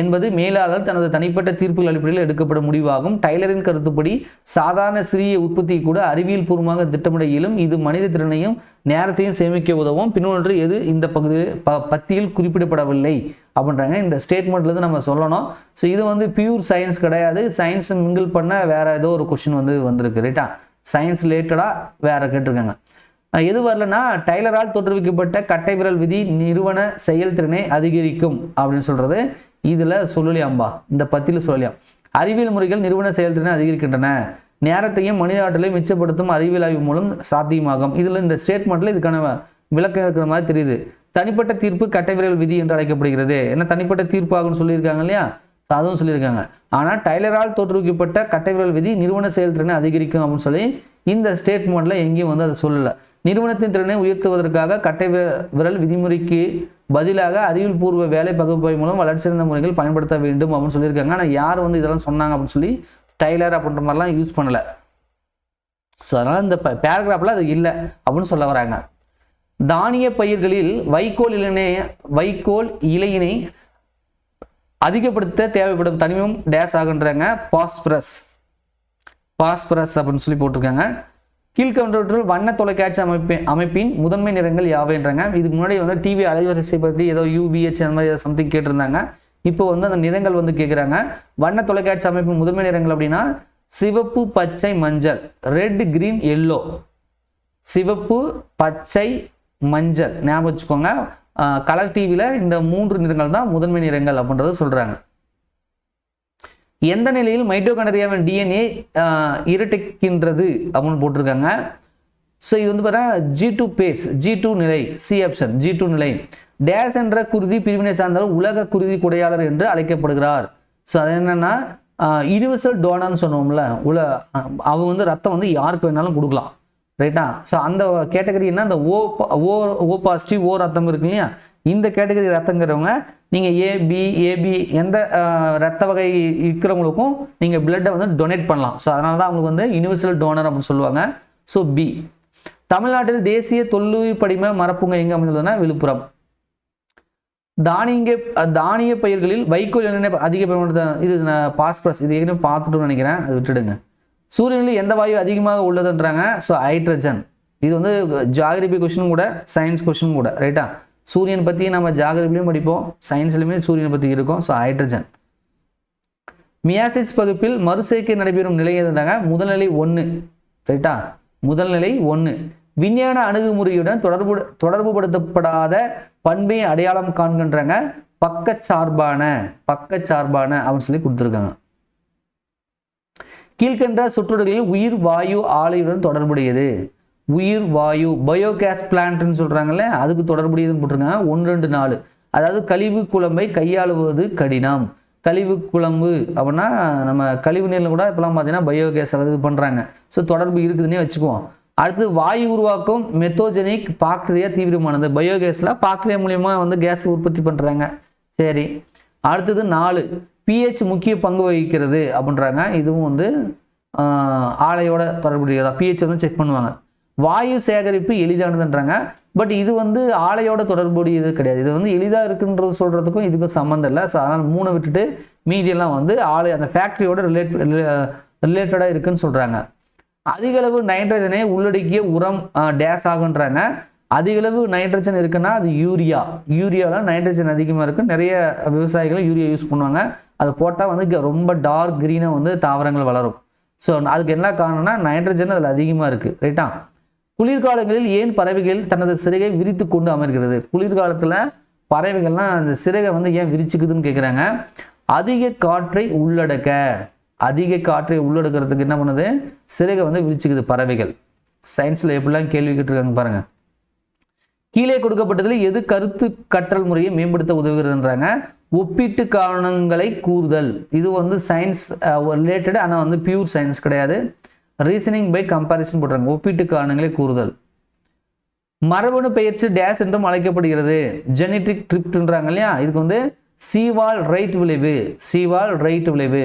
என்பது மேலாளர் தனது தனிப்பட்ட தீர்ப்புகள் அடிப்படையில் எடுக்கப்படும் முடிவாகும். டைலரின் கருத்துப்படி சாதாரண சிறிய உற்பத்தி கூட அறிவியல் பூர்வமாக திட்டமிட இயலும். இது மனித திறனையும் நேரத்தையும் சேமிக்க உதவும். பின்னொன்று எது இந்த பகுதியில் ப பத்தியில் குறிப்பிடப்படவில்லை அப்படின்றாங்க. இந்த ஸ்டேட்மெண்ட்லேருந்து நம்ம சொல்லணும். ஸோ இது வந்து பியூர் சயின்ஸ் கிடையாது. சயின்ஸ் மிங்கிள் பண்ண வேற ஏதோ ஒரு கொஷின் வந்து வந்திருக்கு. ரைட்டா சயின்ஸ் ரிலேட்டடாக வேற கேட்டிருக்காங்க. எது வரலன்னா டைலரால் தோற்றுவிக்கப்பட்ட கட்டை விரல் விதி நிறுவன செயல்திறனை அதிகரிக்கும் அப்படின்னு சொல்றது. இதுல சொல்லலையாம்பா இந்த பத்தியில் சொல்லலையாம் அறிவியல் முறைகள் நிறுவன செயல்திறனை அதிகரிக்கின்றன. நேரத்தையும் மனித ஆற்றலையும் மிச்சப்படுத்தும் அறிவியல் ஆய்வு மூலம் சாத்தியமாகும். இதுல இந்த ஸ்டேட்மெண்ட்ல இதுக்கான விளக்கம் இருக்கிற மாதிரி தெரியுது. தனிப்பட்ட தீர்ப்பு கட்டை விரல் விதி என்று அழைக்கப்படுகிறது. என்ன தனிப்பட்ட தீர்ப்பாகும்னு சொல்லியிருக்காங்க இல்லையா? அதுவும் சொல்லியிருக்காங்க. ஆனால் டைலரால் தோற்றுவிக்கப்பட்ட கட்டை விரல் விதி நிறுவன செயல்திறனை அதிகரிக்கும் அப்படின்னு சொல்லி இந்த ஸ்டேட்மெண்ட்ல எங்கேயும் வந்து அதை சொல்லலை. நிறுவனத்தின் திறனை உயர்த்துவதற்காக கட்டை விர- விரல் விதிமுறைக்கு பதிலாக அறிவியல்பூர்வ வேலை பகுப்பாய்வு மூலம் வளர்ச்சியடைந்த முறைகள் பயன்படுத்த வேண்டும் அப்படின்னு சொல்லியிருக்காங்க. ஆனால் யார் வந்து இதெல்லாம் சொன்னாங்க அப்படின்னு சொல்லி டைலர் அப்படின்ற மாதிரிலாம் யூஸ் பண்ணல. ஸோ அதனால் இந்த பேராகிராஃபில் அது இல்லை அப்படின்னு சொல்ல வராங்க. தானிய பயிர்களில் வைக்கோல் இலையினை வைக்கோல் இலையினை அதிகப்படுத்த தேவைப்படும் தனிமம் டேஸ் ஆகுன்றாங்க பாஸ்பரஸ் பாஸ்பரஸ் அப்படின்னு சொல்லி போட்டிருக்காங்க. கீழ்கண்டவற்றில் வண்ண தொலைக்காட்சி அமைப்பு அமைப்பின் முதன்மை நிறங்கள் யாவைன்றாங்க? இதுக்கு முன்னாடி வந்து டிவி அலைவரிசை பற்றி ஏதோ யூபிஹெச் அந்த மாதிரி ஏதோ சம்திங் கேட்டிருந்தாங்க. இப்போ வந்து அந்த நிறங்கள் வந்து கேட்குறாங்க வண்ண தொலைக்காட்சி அமைப்பின் முதன்மை நிறங்கள் அப்படின்னா சிவப்பு பச்சை மஞ்சள் ரெட் கிரீன் எல்லோ சிவப்பு பச்சை மஞ்சள். ஞாபகம் வச்சுக்கோங்க. கலர் டிவியில் இந்த மூன்று நிறங்கள் தான் முதன்மை நிறங்கள் அப்படின்றத சொல்கிறாங்க எந்த நிலையில் மைட்டோகண்டரியாவின் டிஎன்ஏ இரட்டிக்கின்றது அப்படின்னு போட்டிருக்காங்க. ஸோ இது வந்து பார்த்தா G two phase G two நிலை சி ஆப்ஷன் ஜி டூ நிலை. டேஸ் என்ற குருதி பிரிவினை சார்ந்தவர் உலக குருதி குடையாளர் என்று அழைக்கப்படுகிறார். ஸோ அது என்னென்னா யூனிவர்சல் டோனர்னு சொன்னோம்ல உல அவங்க வந்து ரத்தம் வந்து யாருக்கு வேணாலும் கொடுக்கலாம். ரைட்டா ஸோ அந்த கேட்டகரி என்ன? அந்த ஓ ஓ ஓ பாசிட்டிவ் ஓ ரத்தம் இருக்கு இல்லையா? இந்த கேட்டகரி ரத்தங்கிறவங்க நீங்கள் ஏபி ஏபி எந்த ரத்த வகை இருக்கிறவங்களுக்கும் நீங்கள் பிளட்டை வந்து டொனேட் பண்ணலாம். ஸோ அதனால தான் அவங்களுக்கு வந்து யூனிவர்சல் டோனர் அப்படின்னு சொல்லுவாங்க. ஸோ பி தமிழ்நாட்டில் தேசிய தொல்லுயிர் படிம மரப்புங்க எங்கே அமைந்துள்ளதுன்னா விழுப்புரம். தானிய தானிய பயிர்களில் வைக்கோல் என்ன அதிக பயன்படுத்த இது பாஸ்பரஸ் இது ஏற்கனவே பார்த்துட்டோம்னு நினைக்கிறேன். அது விட்டுடுங்க. சூரியனில் எந்த வாயு அதிகமாக உள்ளதுன்றாங்க? ஸோ ஹைட்ரஜன் இது வந்து ஜாகிரபி கொஷினும் கூட சயின்ஸ் கொஷினும் கூட ரைட்டா சூரியன் பற்றி நம்ம ஜாகிரபிலையும் படிப்போம் சயின்ஸ்லையுமே சூரியனை பற்றி இருக்கும் ஸோ ஹைட்ரஜன் மியாசிஸ் பகுப்பில் மறுசேர்க்கை நடைபெறும் நிலை எதுன்றாங்க? முதல்நிலை ஒன்று ரைட்டா முதல்நிலை ஒன்று விஞ்ஞான அணுகுமுறையுடன் தொடர்பு தொடர்புபடுத்தப்படாத பண்பை அடையாளம் காண்கின்றாங்க பக்கச்சார்பான பக்கச்சார்பான அப்படின்னு சொல்லி கொடுத்துருக்காங்க. கீழ்கண்ட சுற்றுகளில் உயிர் வாயு ஆலையுடன் தொடர்புடையது. உயிர் வாயு பயோகேஸ் பிளான்ட்னு சொல்கிறாங்கல்ல அதுக்கு தொடர்புடையதுன்னு போட்டிருக்காங்க. ஒன்று ரெண்டு நாலு. அதாவது கழிவு குழம்பை கையாளுவது கடினம். கழிவு குழம்பு அப்படின்னா நம்ம கழிவு நீரில் கூட இப்போலாம் பார்த்தீங்கன்னா பயோகேஸ் இது பண்ணுறாங்க ஸோ தொடர்பு இருக்குதுன்னே வச்சுக்குவோம். அடுத்து வாயு உருவாக்கும் மெத்தோஜெனிக் பாக்டீரியா தீவிரமானது. பயோகேஸில் பாக்டீரியா மூலியமாக வந்து கேஸ் உற்பத்தி பண்ணுறாங்க சரி. அடுத்தது நாலு. பிஹெச் முக்கிய பங்கு வகிக்கிறது அப்படின்றாங்க. இதுவும் வந்து ஆலையோட தொடர்புடையதா. பிஹெச் வந்து செக் பண்ணுவாங்க. வாயு சேகரிப்பு எளிதானதுன்றாங்க. பட் இது வந்து ஆலையோட தொடர்புடையது கிடையாது. இது வந்து எளிதாக இருக்குன்றது சொல்கிறதுக்கும் இதுக்கும் சம்மந்தம் இல்லை. ஸோ அதனால் மூணை விட்டுட்டு மீதியெல்லாம் வந்து ஆலை அந்த ஃபேக்ட்ரியோட ரிலேட் ரிலேட்டடாக இருக்குன்னு சொல்கிறாங்க அதிகளவு நைட்ரஜனை உள்ளடக்கிய உரம் டேஸ் ஆகுன்றாங்க. அதிகளவு நைட்ரஜன் இருக்குன்னா அது யூரியா யூரியாவில் நைட்ரஜன் அதிகமாக இருக்கும் நிறைய விவசாயிகள் யூரியா யூஸ் பண்ணுவாங்க. அதை போட்டால் வந்து ரொம்ப டார்க் க்ரீனாக வந்து தாவரங்கள் வளரும். ஸோ அதுக்கு என்ன காரணம்னா நைட்ரஜன் அதில் அதிகமாக இருக்குது ரைட்டா குளிர்காலங்களில் ஏன் பறவைகள் தனது சிறகை விரித்து கொண்டு அமர்கிறது? குளிர்காலத்தில் பறவைகள்லாம் அந்த சிறகை வந்து ஏன் விரிச்சுக்குதுன்னு கேட்குறாங்க அதிக காற்றை உள்ளடக்க அதிக காற்றை உள்ளடக்கிறதுக்கு என்ன பண்ணுது? சிறகை வந்து விரிச்சுக்குது பறவைகள். சயின்ஸில் எப்படிலாம் கேள்வி கேட்டிருக்காங்க பாருங்கள் கீழே கொடுக்கப்பட்டதில் எது கருத்து கற்றல் முறையை மேம்படுத்த உதவுகிறதுன்றாங்க? ஒப்பீட்டு காரணங்களை கூறுதல். இது வந்து சயின்ஸ் ரிலேட்டட் ஆனால் வந்து பியூர் சயின்ஸ் கிடையாது. ரீசனிங் பை கம்பாரிசன் போடுறாங்க ஒப்பீட்டு காரணங்களை கூறுதல். மரபணு பெயர்ச்சி டேஸ் என்றும் அழைக்கப்படுகிறது. ஜெனட்டிக் ட்ரிப்ட்ன்றாங்க இல்லையா? இதுக்கு வந்து சீவால் ரைட் விளைவு. சீவால் ரைட் விளைவு.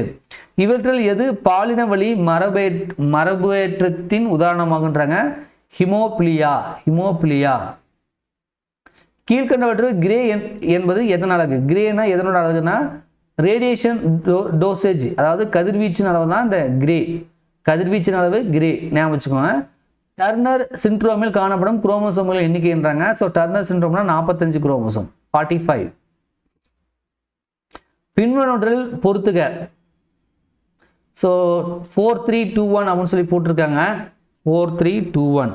இவற்றில் எது பாலின வழி மரபே மரபேற்றத்தின் உதாரணமாகன்றாங்க? ஹிமோபிலியா ஹிமோபிலியா கீழ்கண்டவற்றில் கிரே என்- என்பது எதனால் அழகு கிரேனா எதனோட அழகுனா ரேடியேஷன் டோ டோசேஜ் அதாவது கதிர்வீச்சின் அளவு தான் இந்த கிரே கதிர்வீச்சின் அளவு கிரே ஞாபகம் வச்சுக்கோங்க. டர்னர் சிண்ட்ரோமில் காணப்படும் குரோமோசோம்கள் எண்ணிக்கைன்றாங்க. ஸோ டர்னர் சிண்ட்ரோம்னா நாற்பத்தஞ்சு குரோமோசோம் ஃபார்ட்டி ஃபைவ் பின்வனொன்றில் பொறுத்துக. So four three two one அப்படின்னு சொல்லி போட்டிருக்காங்க. Four three two one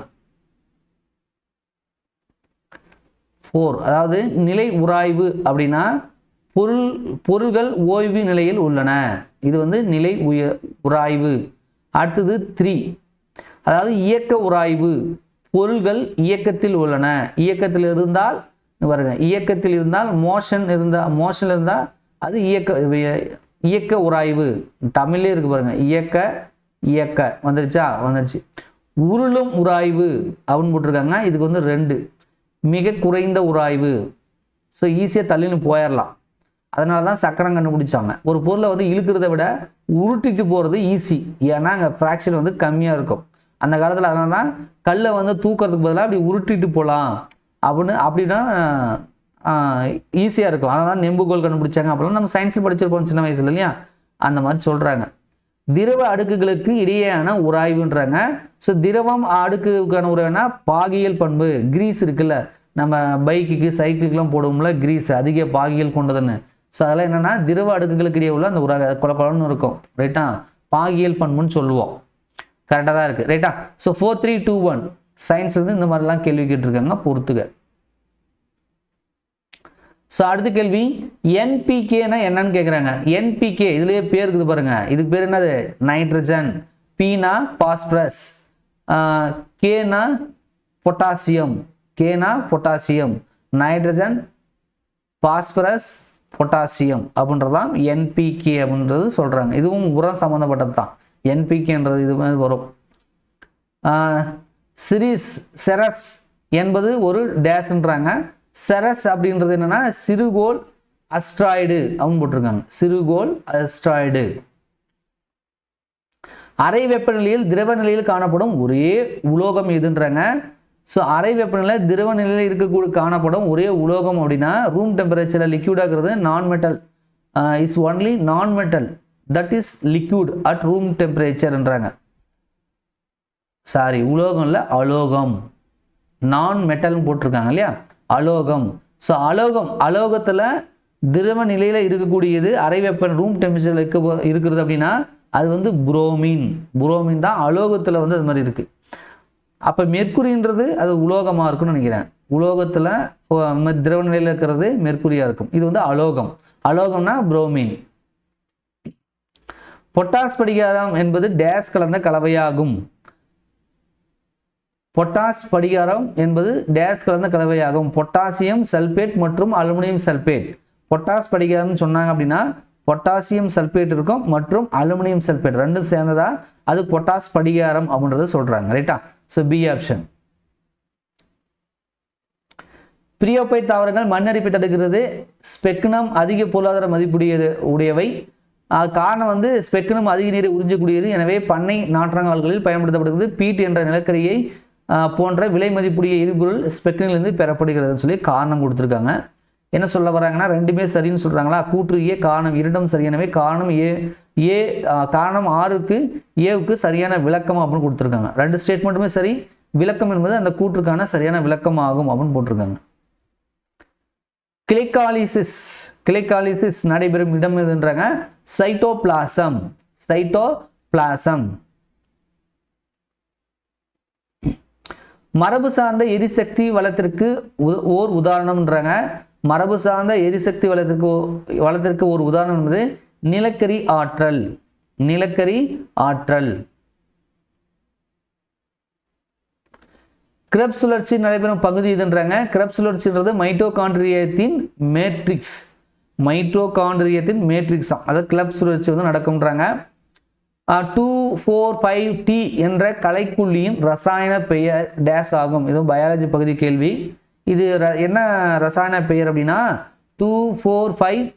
four அதாவது நிலை உராய்வு அப்படின்னா பொருள் பொருள்கள் ஓய்வு நிலையில் உள்ளன. இது வந்து நிலை உய உராய்வு. அடுத்தது த்ரீ. அதாவது இயக்க உராய்வு. பொருள்கள் இயக்கத்தில் உள்ளன. இயக்கத்தில் இருந்தால் பாருங்க இயக்கத்தில் இருந்தால் மோஷன் இருந்தால் மோஷன் இருந்தால் அது இயக்க இயக்க உராய்வு. தமிழ்லேயே இருக்கு பாருங்க இயக்க இயக்க. வந்துருச்சா? வந்துருச்சு. உருளும் உராய்வு அப்படின்னு போட்டிருக்காங்க. இதுக்கு வந்து ரெண்டு. மிக குறைந்த உராய்வு ஸோ ஈஸியாக தள்ளின்னு போயிடலாம் அதனால தான் சக்கரம் கண்டுபிடிச்சாங்க. ஒரு பொருளை வந்து இழுக்கிறத விட உருட்டிட்டு போகிறது ஈஸி ஏன்னா அங்கே ஃப்ராக்ஷன் வந்து கம்மியாக இருக்கும். அந்த காலத்தில் அதனால கல்லை வந்து தூக்கிறதுக்கு பதிலாக அப்படி உருட்டிட்டு போகலாம் அப்படின்னு அப்படின்னா ஈஸியாக இருக்கும். அதனால நெம்புகோல் கண்டுபிடிச்சாங்க. அப்படிலாம் நம்ம சயின்ஸ் படிச்சிருப்போம் சின்ன வயசுல இல்லையா? அந்த மாதிரி சொல்கிறாங்க திரவ அடுக்குகளுக்கு இடையேயான உராய்வுன்றாங்க. ஸோ திரவம் அடுக்குக்கான உறவுனா பாகியல் பண்பு கிரீஸ் இருக்குல்ல. நம்ம பைக்குக்கு சைக்கிளுக்கெலாம் போடுவோம்ல கிரீஸ் அதிக பாகியல் கொண்டதுன்னு. ஸோ அதெல்லாம் என்னென்னா திரவ அடுக்குகளுக்கு இடையே உள்ள அந்த உராய்வு அது கொல கொலன்னு இருக்கும் ரைட்டா பாகியல் பண்புன்னு சொல்லுவோம். கரெக்டாக தான் இருக்குது ரைட்டா so four three two one science வந்து இந்த மாதிரிலாம் கேள்வி கேட்டிருக்காங்க பொறுத்துக்க ஸோ அடுத்த கேள்வி என்பிகேனா என்னன்னு கேட்குறாங்க என்பிகே இதுலேயே பேர் இருக்குது பாருங்க. இதுக்கு பேர் என்னது? நைட்ரஜன் பீனா பாஸ்பரஸ் கேனா பொட்டாசியம் கேனா பொட்டாசியம் நைட்ரஜன் பாஸ்பரஸ் பொட்டாசியம் அப்படின்றதான் என்பிகே அப்படின்றது சொல்கிறாங்க இதுவும் உரம் சம்மந்தப்பட்டது தான். என்பிகேன்றது இது மாதிரி வரும். சிரிஸ் செரஸ் என்பது ஒரு டேஸ்ன்றாங்க. செரஸ் அப்படின்றது என்னன்னா சிறுகோல் அஸ்ட்ராய்டு அப்படின்னு போட்டிருக்காங்க. சிறுகோல் அஸ்ட்ராய்டு அறை வெப்பநிலையில் திரவ நிலையில் காணப்படும் ஒரே உலோகம் எதுன்றாங்க? ஸோ அறை வெப்பநிலை திரவ நிலையில் இருக்கக்கூடிய காணப்படும் ஒரே உலோகம் அப்படின்னா ரூம் டெம்பரேச்சரில் லிக்யூடாகிறது non metal is only non metal that is liquid at room டெம்பரேச்சர்ன்றாங்க sorry உலோகம் இல்லை அலோகம். நான் மெட்டல்னு போட்டிருக்காங்க இல்லையா? அலோகம். ஸோ அலோகம் அலோகத்தில் திரவ நிலையில் இருக்கக்கூடியது அறை வெப்ப ரூம் டெம்பரேச்சரில் இருக்க இருக்கிறது அப்படின்னா அது வந்து புரோமின் புரோமின் தான் அலோகத்தில் வந்து அது மாதிரி இருக்குது அப்போ மெர்க்குரின்றது அது உலோகமாக இருக்கும்னு நினைக்கிறேன். உலோகத்தில் திரவ நிலையில் இருக்கிறது மெர்க்குரியாக இருக்கும். இது வந்து அலோகம். அலோகம்னா புரோமின் பொட்டாஸ் படிகாரம் என்பது டேஸ் கலந்த கலவையாகும். பொட்டாஸ் படிகாரம் என்பது டேஸ் கலந்த கலவையாகும். பொட்டாசியம் சல்பேட் மற்றும் அலுமினியம் சல்பேட். பொட்டாஸ் படிகாரம்னு சொன்னாங்க அப்படின்னா பொட்டாசியம் சல்பேட் இருக்கும் மற்றும் அலுமினியம் சல்பேட் ரெண்டும் சேர்ந்ததா? அது பொட்டாஸ் படிகாரம் அப்படின்றத சொல்றாங்க ரைட்டா? ஸோ பி ஆப்ஷன் பிரியோபைட் தாவரங்கள் மண்ணரிப்பை தடுக்கிறது. ஸ்பெக்னம் அதிக பொருளாதார மதிப்புடையது உடையவை. காரணம் வந்து ஸ்பெக்னம் அதிக நீரை உறிஞ்சக்கூடியது. எனவே பண்ணை நாற்றங்கால்களில் பயன்படுத்தப்படுகிறது. பீட் என்ற நிலக்கரியை போன்ற விலை மதிப்புடைய எரிபொருள் ஸ்பெக்னிலிருந்து பெறப்படுகிறதுன்னு சொல்லி காரணம் கொடுத்துருக்காங்க. என்ன சொல்ல வராங்கன்னா ரெண்டுமே சரின்னு சொல்கிறாங்களா கூற்று ஏ காரணம் இரண்டும் சரியானவை காரணம் ஏ ஏ காரணம் ஆறுக்கு ஏவுக்கு சரியான விளக்கம் அப்படின்னு கொடுத்துருக்காங்க. ரெண்டு ஸ்டேட்மெண்ட்டுமே சரி. விளக்கம் என்பது அந்த கூற்றுக்கான சரியான விளக்கம் ஆகும் அப்படின்னு போட்டிருக்காங்க. கிளைக்காலிசிஸ் கிளைக்காலிசிஸ் நடைபெறும் இடம் எதுன்றாங்க? Cytoplasm cytoplasm. மரபு சார்ந்த எரிசக்தி வளத்திற்கு உ- ஓர் உதாரணம்ன்றாங்க. மரபு சார்ந்த எரிசக்தி வளத்திற்கு வளத்திற்கு ஒரு உதாரணம் என்பது நிலக்கரி ஆற்றல். நிலக்கரி ஆற்றல். கிரப் சுழற்சி நடைபெறும் பகுதி இதுன்றாங்க. கிரப் சுழற்சின்றது மைட்டோகாண்ட்ரியத்தின் மேட்ரிக்ஸ். மைட்ரோகாண்ட்ரியத்தின் மேட்ரிக்ஸ் தான். அதாவது கிளப் சுழற்சி வந்து நடக்கும்ன்றாங்க. டூ ஃபோர் ஃபைவ் டி என்ற கலைக்குள்ளியின் ரசாயன பெயர் டேஸ் ஆகும். இது பயாலஜி பகுதி கேள்வி. இது ர- என்ன ரசாயன பெயர் அப்படின்னா? Two four five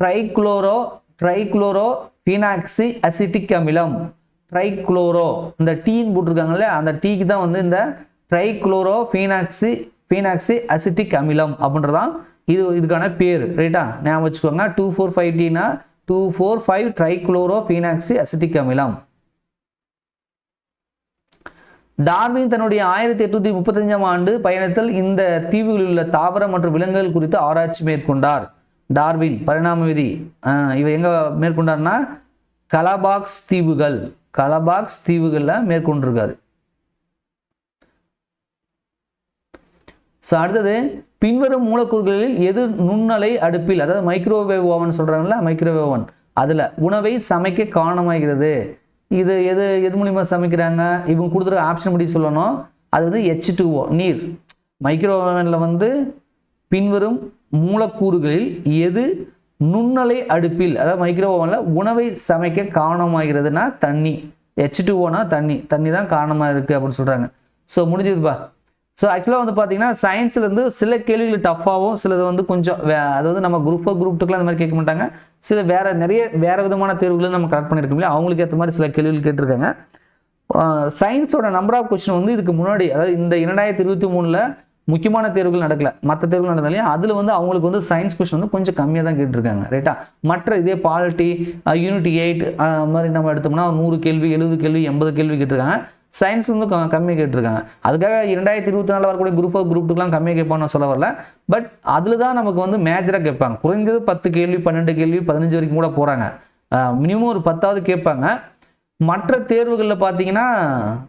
trichloro trichloro phenoxy acetic அமிலம் ட்ரைக்ளோரோ இந்த டீன்னு போட்டிருக்காங்கல்ல அந்த டீக்கு தான் வந்து இந்த ட்ரைக்ளோரோ ஃபீனாக்சி ஃபீனாக்சி அசிட்டிக் அமிலம் அப்படின்றதான் இது இதுக்கான பேர். ரைட்டா ஞாபகம் வச்சுக்கோங்க. டூ ஃபோர் ஃபைவ் டீனா two four five trichloro phenoxy acetic அமிலம் டார்வின் தன்னுடைய ஆயிரத்தி எட்நூத்தி முப்பத்தஞ்சாம் ஆண்டு பயணத்தில் இந்த தீவுகளில் உள்ள தாவரம் மற்றும் விலங்குகள் குறித்து ஆராய்ச்சி மேற்கொண்டார். டார்வின் பரிணாம விதி இவர் எங்க மேற்கொண்டார்னா கலபாக்ஸ் தீவுகள் கலபாக்ஸ் தீவுகளில் மேற்கொண்டிருக்காரு. ஸோ அடுத்தது பின்வரும் மூலக்கூறுகளில் எது நுண்ணலை அடுப்பில் அதாவது மைக்ரோவேவ் ஓவன் சொல்கிறாங்களா மைக்ரோவேவ் ஓவன் அதில் உணவை சமைக்க காரணமாகிறது. இது எது எது மூலிமா சமைக்கிறாங்க? இவங்க கொடுத்துருக்க ஆப்ஷன் படி சொல்லணும். அது வந்து ஹெச் டூஓ நீர். மைக்ரோ ஓவனில் வந்து பின்வரும் மூலக்கூறுகளில் எது நுண்ணலை அடுப்பில் அதாவது மைக்ரோ ஓவனில் உணவை சமைக்க காரணமாகிறதுனா தண்ணி. ஹெச் டூஓனா தண்ணி. தண்ணி தான் காரணமாக இருக்குது அப்படின்னு சொல்கிறாங்க ஸோ முடிஞ்சதுப்பா. ஸோ ஆக்சுவலாக வந்து பார்த்தீங்கன்னா சயின்ஸ்லேருந்து சில கேள்விகள் டஃப்பாகவும் சிலது வந்து கொஞ்சம் வே அதாவது நம்ம குரூப் குரூப் டூக்கெலாம் அந்த மாதிரி கேட்க மாட்டாங்க. சில வேறு நிறைய வேற விதமான தேர்வுகளும் நம்ம கரெக்ட் பண்ணியிருக்க இல்லையா அவங்களுக்கு ஏற்ற மாதிரி சில கேள்விகள் கேட்டிருக்காங்க. சயின்ஸோட நம்பர் ஆஃப் கொஸ்டின் வந்து இதுக்கு முன்னாடி அதாவது இந்த இரண்டாயிரத்தி இருபத்தி மூணில் முக்கியமான தேர்வுகள் நடக்கல. மற்ற தேர்வுகள் நடந்தாலே அதில் வந்து அவங்களுக்கு வந்து சயின்ஸ் கொஸ்டின் வந்து கொஞ்சம் கம்மியாக தான் கேட்டிருக்காங்க ரைட்டா மற்ற இதே பாலிட்டி யூனிட்டி எயிட் மாதிரி நம்ம எடுத்தோம்னா ஒரு நூறு கேள்வி எழுபது கேள்வி எண்பது கேள்வி கேட்டிருக்காங்க. சயின்ஸ் வந்து க- கம்மியாக கேட்டிருக்காங்க. அதுக்காக இரண்டாயிரத்தி இருபத்தி நாலில் வரக்கூடிய குரூப் ஆஃப் குரூப் டூக்கெலாம் கம்மியாக கேட்பான்னு சொல்ல வரல. பட் அதில் தான் நமக்கு வந்து மேஜராக கேட்பாங்க. குறைஞ்சது பத்து கேள்வி பன்னெண்டு கேள்வி பதினஞ்சு வரைக்கும் கூட போகிறாங்க மினிமம் ஒரு பத்தாவது கேட்பாங்க. மற்ற தேர்வுகளில் பார்த்தீங்கன்னா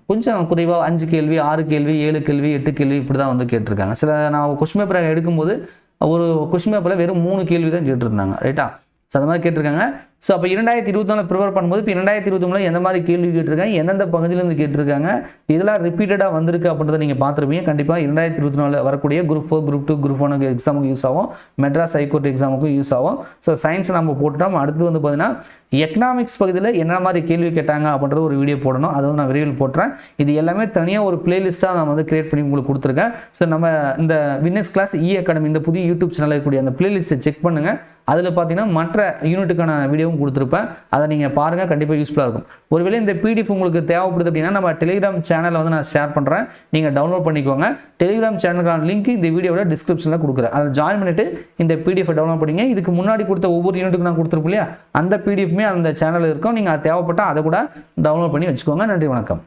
கொஞ்சம் குறைவாக அஞ்சு கேள்வி ஆறு கேள்வி ஏழு கேள்வி எட்டு கேள்வி இப்படி தான் வந்து கேட்டிருக்காங்க. சில நான் கொஸ்டின் பேப்பரை எடுக்கும்போது ஒரு கொஸ்டின் பேப்பரில் வெறும் மூணு கேள்வி தான் கேட்டிருந்தாங்க ரைட்டா ஸோ அந்த மாதிரி கேட்டிருக்காங்க. ஸோ அப்போ இரண்டாயிரத்தி இருபத்தி நாலு ப்ரிப்பேர் பண்ணும்போது இப்போ இரண்டாயிரத்தி இருபத்தி மூணில் எந்த மாதிரி கேள்வி கேட்டிருக்காங்க எந்தெந்த பகுதியிலேருந்து கேட்டிருக்காங்க இதெல்லாம் ரிப்பீட்டடாக வந்திருக்கு அப்படின்றத நீங்கள் பார்த்துருப்பீங்க. கண்டிப்பாக இரண்டாயிரத்தி இருபத்தி நாலு வரக்கூடிய group four group two group ஒனுக்கு எக்ஸாமுக்கு யூஸ் ஆகும். மெட்ராஸ் ஹைகோர்ட் எக்ஸாமுக்கும் யூஸ் ஆகும். ஸோ சயின்ஸ் நம்ம போட்டுட்டோம். அடுத்து வந்து பார்த்தீங்கன்னா எக்கனாமிக்ஸ் பகுதியில் என்ன மாதிரி கேள்வி கேட்டாங்க அப்படின்றது ஒரு வீடியோ போடணும். அதை வந்து நான் விரைவில் போட்டுறேன். இது எல்லாமே தனியாக ஒரு பிளேலிஸ்ட்டாக நான் வந்து கிரியேட் பண்ணி உங்களுக்கு கொடுத்துருக்கேன். ஸோ நம்ம இந்த வின்னஸ் கிளாஸ் இ அகாடமி இந்த புதிய யூடியூப் சேனலில் இருக்கக்கூடிய அந்த பிளேலிஸ்ட்டை செக் பண்ணுங்கள் அதில் பார்த்தீங்கன்னா மற்ற யூனிட்டுக்கான வீடியோ வீடியோவும் கொடுத்துருப்பேன். அதை நீங்கள் பாருங்கள் கண்டிப்பாக யூஸ்ஃபுல்லாக இருக்கும். ஒருவேளை இந்த பிடிஎஃப் உங்களுக்கு தேவைப்படுது அப்படின்னா நம்ம டெலிகிராம் சேனலில் வந்து நான் ஷேர் பண்ணுறேன் நீங்கள் டவுன்லோட் பண்ணிக்கோங்க. டெலிகிராம் சேனலுக்கான லிங்க் இந்த வீடியோவோட டிஸ்கிரிப்ஷனில் கொடுக்குறேன். அதை ஜாயின் பண்ணிட்டு இந்த பிடிஎஃப் டவுன்லோட் பண்ணிங்க. இதுக்கு முன்னாடி கொடுத்த ஒவ்வொரு யூனிட்டுக்கு நான் கொடுத்துருப்போம் இல்லையா? அந்த பிடிஎஃப்மே அந்த சேனலில் இருக்கும். நீங்கள் அது தேவைப்பட்டால் அதை கூட டவுன்லோட் பண்ணி வச்சுக்கோங்க. நன்றி வணக்கம்.